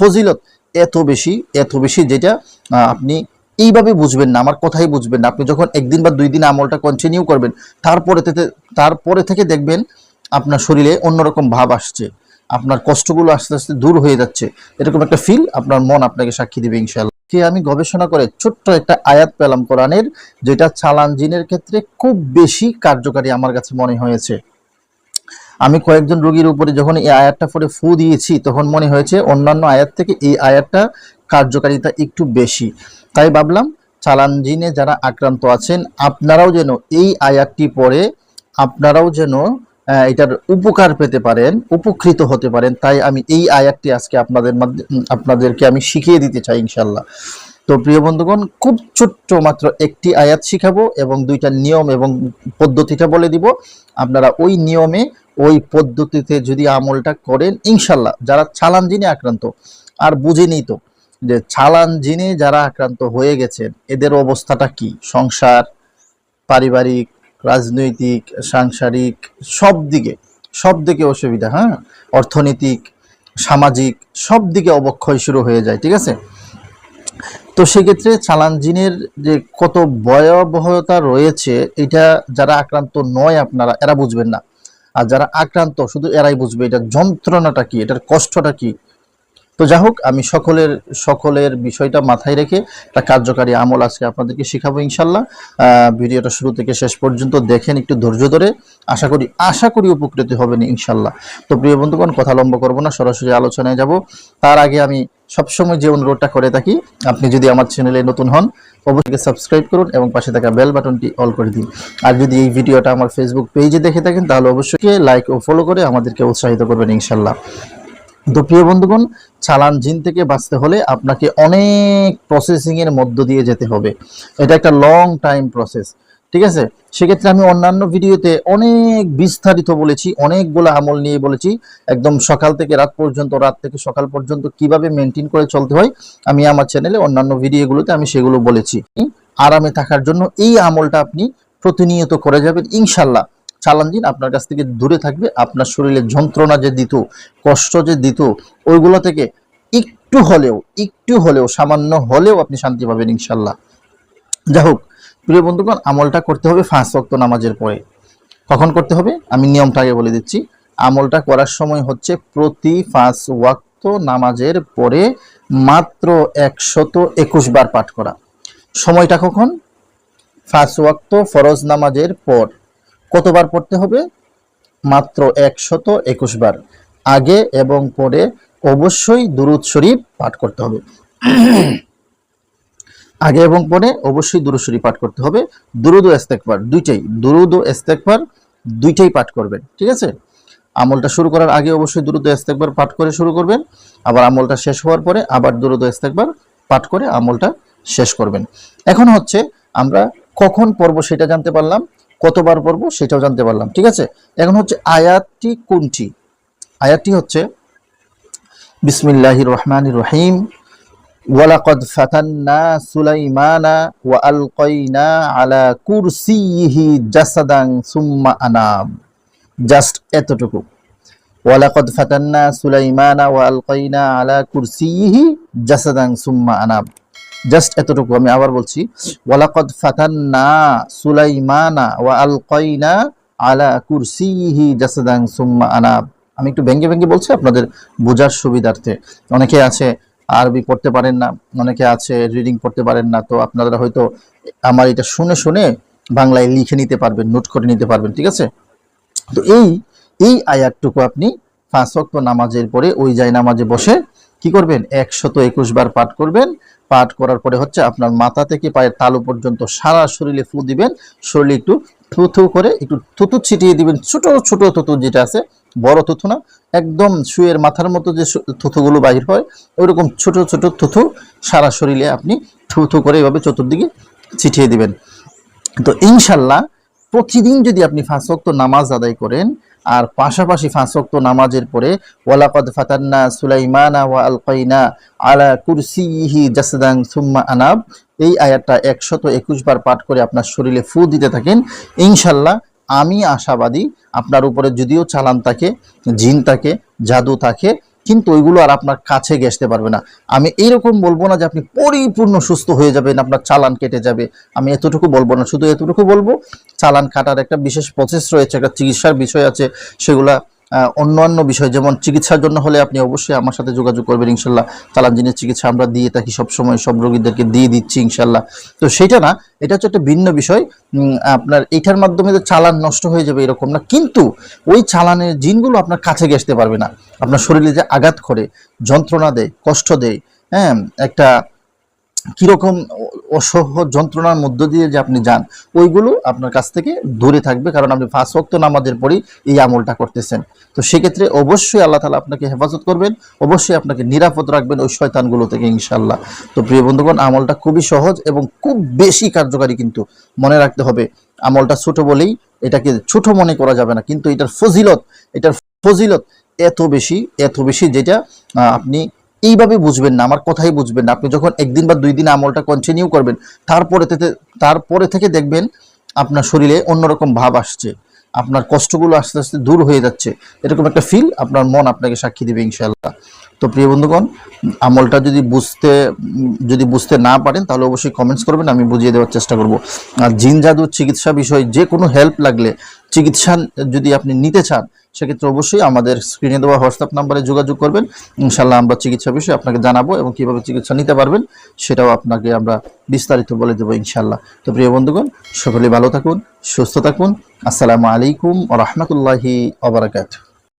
ফজিলত এত বেশি এত বেশি যেটা আপনি এইভাবে বুঝবেন না, আমার কথাই বুঝবেন না। আপনি যখন একদিন বা দুই দিন আমলটা কন্টিনিউ করবেন, তারপরে থেকে তারপরে থেকে দেখবেন আপনার শরীরে অন্যরকম ভাব আসছে। আপনার কষ্টগুলো আস্তে আস্তে দূর হয়ে যাচ্ছে। এরকম একটা ফিল আপনার মন আপনাকে সাক্ষী দেবে ইনশাল্লাহ কে আমি গবেষণা করে ছোট্ট একটা আয়াত পেলাম কোরআনের, যেটা চালান জিনের ক্ষেত্রে খুব বেশি কার্যকারী আমার কাছে মনে হয়েছে। আমি কয়েকজন রোগীর উপরে যখন এই আয়াতটা পরে ফু দিয়েছি, তখন মনে হয়েছে অন্যান্য আয়াত থেকে এই আয়াতটা কার্যকারিতা একটু বেশি। তাই ভাবলাম, চালান জিনে যারা আক্রান্ত আছেন, আপনারাও যেন এই আয়াতটি পরে আপনারাও যেন এটার উপকার পেতে পারেন, উপকৃত হতে পারেন। তাই আমি এই আয়াতটি আজকে আপনাদের আপনাদেরকে আমি শিখিয়ে দিতে চাই ইনশাল্লাহ তো প্রিয় বন্ধুগণ, খুব ছোট্ট মাত্র একটি আয়াত শিখাবো এবং দুইটা নিয়ম এবং পদ্ধতিটা বলে দিব। আপনারা ওই নিয়মে ওই পদ্ধতিতে যদি আমলটা করেন, ইনশাল্লাহ যারা চালান জিনে আক্রান্ত, আর বুঝেনি তো, যে চালান জিনে যারা আক্রান্ত হয়ে গেছেন, এদের অবস্থাটা কি? সংসার, পারিবারিক, রাজনৈতিক, সাংসারিক, সব দিকে সব দিকে অসুবিধা হ্যাঁ? অর্থনৈতিক, সামাজিক, সব দিকে অবক্ষয় শুরু হয়ে যায়, ঠিক আছে? তো সেক্ষেত্রে চালান জিনের যে কত ভয়াবহতা রয়েছে, এটা যারা আক্রান্ত নয় আপনারা, এরা বুঝবেন না। আর যারা আক্রান্ত, শুধু এরাই বুঝবে এটার যন্ত্রণাটা কি, এটার কষ্টটা কি। তো যাই হোক, আমি সকলের সকলের বিষয়টা মাথায় রেখে একটা কার্যকারী আমল আজকে আপনাদেরকে শেখাবো ইনশাল্লাহ। ভিডিওটা শুরু থেকে শেষ পর্যন্ত দেখেন, একটু ধৈর্য ধরে। আশা করি আশা করি উপকৃত হবেন ইনশাল্লাহ। তো প্রিয় বন্ধুগণ, কথা লম্বা করব না, সরাসরি আলোচনায় যাব। তার আগে আমি সবসময় যে অনুরোধটা করে থাকি, আপনি যদি আমার চ্যানেলে নতুন হন, অবশ্যই সাবস্ক্রাইব করুন এবং পাশে থাকা বেল বাটনটি অল করে দিন। আর যদি এই ভিডিওটা আমার ফেসবুক পেজে দেখে থাকেন, তাহলে অবশ্যই লাইক ও ফলো করে আমাদেরকে উৎসাহিত করবেন ইনশাল্লাহ তো প্রিয় বন্ধুগণ, চালান জিন থেকে বাঁচতে হলে আপনাকে অনেক প্রসেসিং এর মধ্য দিয়ে যেতে হবে। এটা একটা লং টাইম প্রসেস ঠিক আছে? সেক্ষেত্রে আমি অন্যান্য ভিডিওতে অনেক বিস্তারিত বলেছি অনেকগুলো আমল নিয়ে বলেছি। একদম সকাল থেকে রাত পর্যন্ত, রাত থেকে সকাল পর্যন্ত কীভাবে মেনটেন করে চলতে হয়, আমি আমার চ্যানেলে অন্যান্য ভিডিওগুলোতে আমি সেগুলো বলেছি। আরামে থাকার জন্য এই আমলটা আপনি প্রতিনিয়ত করে যাবেন ইনশাল্লাহ চালান দিন, আপনার কাছ থেকে দূরে থাকবে, আপনার শরীরে যন্ত্রণা যে দিত, কষ্ট যে দিত, ওইগুলো থেকে একটু হলেও একটু হলেও, সামান্য হলেও আপনি শান্তি পাবেন ইনশাল্লাহ যাই হোক প্রিয় বন্ধুগণ, আমলটা করতে হবে ফাঁস ওয়াক্ত নামাজের পরে। কখন করতে হবে? আমি নিয়মটা আগে বলে দিচ্ছি। আমলটা করার সময় হচ্ছে প্রতি পাঁচ ওয়াক্ত নামাজের পরে মাত্র একশত একুশ বার পাঠ করা। সময়টা কখন? পাঁচ ওয়াক্ত ফরজ নামাজের পর। কতবার পড়তে হবে? মাত্র একশত একুশ বার। আগে এবং পরে অবশ্যই দুরুদ শরীফ পাঠ করতে হবে। আগে এবং পরে অবশ্যই দুরুদ শরীফ পাঠ করতে হবে। দুরুদ ও ইস্তেকবার, দুইটাই। দুরুদ ও ইস্তেকবার, দুইটাই পাঠ করবেন, ঠিক আছে? আমলটা শুরু করার আগে অবশ্যই দুরুদ ও ইস্তেকবার পাঠ করে শুরু করবেন। আবার আমলটা শেষ হওয়ার পরে আবার দুরুদ ও ইস্তেকবার পাঠ করে আমলটা শেষ করবেন। এখন হচ্ছে আমরা কখন পড়ব সেটা জানতে পারলাম, কতবার পড়ব সেটাও জানতে পারলাম, ঠিক আছে? এখন হচ্ছে আয়াতটি কোনটি? আয়াতটি হচ্ছে, বিসমিল্লাহির রহমানির রহিম। ওয়ালাকদ ফাতান্না সুলাইমানা ওয়া আলকাইনা আলা কুরসিহি জাসাদান সুম্মা আনাম। জাস্ট এতটুকু। ওয়ালাকদ ফাতান্না সুলাইমানা ওয়া আলকাইনা আলা কুরসিহি জাসাদান সুম্মা জাস্ট এতটুকু আমি আবার বলছি। ওয়ালাকদ ফাতান্না সুলাইমানা ওয়া আলকাইনা আলা কুরসিহি জাসাদান সুম্মা আনাব আমি একটু ভেঙ্গে ভেঙ্গে বলছি আপনাদের বোঝার সুবিধার্থে। অনেকে আছে আরবি পড়তে পারেন না, অনেকে আছে রিডিং পড়তে পারেন না, তো আপনারা হয়তো আমার এটা শুনে শুনে বাংলায় লিখে নিতে পারবেন নোট করে নিতে পারবেন, ঠিক আছে? তো এই এই আয়াতটুকু আপনি পাঁচ ওয়াক্ত নামাজের পরে ওই যায় নামাজে বসে কি করবেন? একশত একুশ বার পাঠ করবেন, পাঠ করার পরে হচ্ছে আপনার মাথা থেকে পায়ের তালু পর্যন্ত সারা শরীরে ফু দিবেন, শরীরে একটু থু থু করে একটু থুতু ছিটিয়ে দিবেন। ছোট ছোট থুতু যেটা আছে, বড় থুথু না, একদম শুয়ের মাথার মতো যে থুথুগুলো বাহির হয়, ওইরকম ছোট ছোট থুতু সারা শরীরে আপনি থু থু করে এভাবে চতুর্দিকে ছিটিয়ে দিবেন। তো ইনশাল্লাহ প্রতিদিন যদি আপনি ওয়াক্ত নামাজ আদায় করেন, আর পাশাপাশি ওয়াক্ত নামাজের পরে, ওয়ালাকাদ ফাতান্না সুলাইমানা ওয়া আলকাইনা আলা কুরসিহি জাসদান সুম্মা আনাব, এই আয়াতটা একশত একুশ বার পাঠ করে আপনার শরীরে ফু দিতে থাকেন। ইনশাল্লাহ আমি আশাবাদী, আপনার উপরে যদিও চালান থাকে, জিন থাকে, জাদু থাকে কিন্তু ওইগুলো আর আপনার কাছে গেসতে পারবে না। আমি এইরকম বলব না যে আপনি পরিপূর্ণ সুস্থ হয়ে যাবেন, আপনার চালান কেটে যাবে। আমি এতটুকু বলব না, শুধু এতটুকু বলব, চালান কাটার একটা বিশেষ প্রসেস রয়েছে, একটা চিকিৎসার বিষয় আছে, সেগুলা অন্যান্য বিষয়, যেমন চিকিৎসার জন্য হলে আপনি অবশ্যই আমার সাথে যোগাযোগ করবেন, ইনশাল্লাহ চালান জিনের চিকিৎসা আমরা দিয়ে থাকি, সবসময় সব রোগীদেরকে দিয়ে দিচ্ছি, ইনশাল্লাহ। তো সেটা না, এটা হচ্ছে একটা ভিন্ন বিষয়। আপনার এইটার মাধ্যমে যে চালান নষ্ট হয়ে যাবে এরকম না, কিন্তু ওই চালানের জিনগুলো আপনার কাছে ঘেসতে পারবে না। আপনার শরীরে যে আঘাত করে, যন্ত্রণা দেয়, কষ্ট দেয় হ্যাঁ একটা কীরকম অসহ্য যন্ত্রণার মধ্য দিয়ে যে আপনি যান, ওইগুলো আপনার কাছ থেকে দূরে থাকবে, কারণ আপনি ফাঁস ওয়াক্ত নামাজের পরেই এই আমলটা করতেছেন। তো সেক্ষেত্রে অবশ্যই আল্লাহ তালা আপনাকে হেফাজত করবেন, অবশ্যই আপনাকে নিরাপদ রাখবেন ওই শয়তানগুলো থেকে ইনশাল্লাহ তো প্রিয় বন্ধুগণ, আমলটা খুবই সহজ এবং খুব বেশি কার্যকারী কিন্তু মনে রাখতে হবে, আমলটা ছোট বলেই এটাকে ছোট মনে করা যাবে না, কিন্তু এটার ফজিলত এটার ফজিলত এত বেশি এত বেশি যেটা আপনি এইভাবে বুঝবেন না, আমার কথাই বুঝবেন না। আপনি যখন একদিন বা দুই দিন আমলটা কন্টিনিউ করবেন, তারপরে থেকে তারপরে থেকে দেখবেন আপনার শরীরে অন্যরকম ভাব আসছে। আপনার কষ্টগুলো আস্তে আস্তে দূর হয়ে যাচ্ছে। এরকম একটা ফিল আপনার মন আপনাকে সাক্ষী দেবে ইনশাল্লাহ তো প্রিয় বন্ধুগণ, আমলটা যদি বুঝতে যদি বুঝতে না পারেন, তাহলে অবশ্যই কমেন্টস করবেন, আমি বুঝিয়ে দেওয়ার চেষ্টা করব। আর জিন জাদু চিকিৎসা বিষয়ে যে কোনো হেল্প লাগলে, চিকিৎসা যদি আপনি নিতে চান সেক্ষেত্রে অবশ্যই আমাদের স্ক্রিনে দেওয়া হোয়াটসঅ্যাপ নাম্বারে যোগাযোগ করবেন। ইনশাল্লাহ আমরা চিকিৎসা বিষয়ে আপনাকে জানাব এবং কীভাবে চিকিৎসা নিতে পারবেন সেটাও আপনাকে আমরা বিস্তারিত বলে দেবো ইনশাল্লাহ তো প্রিয় বন্ধুগণ সকলে ভালো থাকুন, সুস্থ থাকুন। আসসালামু আলাইকুম ও রহমতুল্লাহি আবরাকাত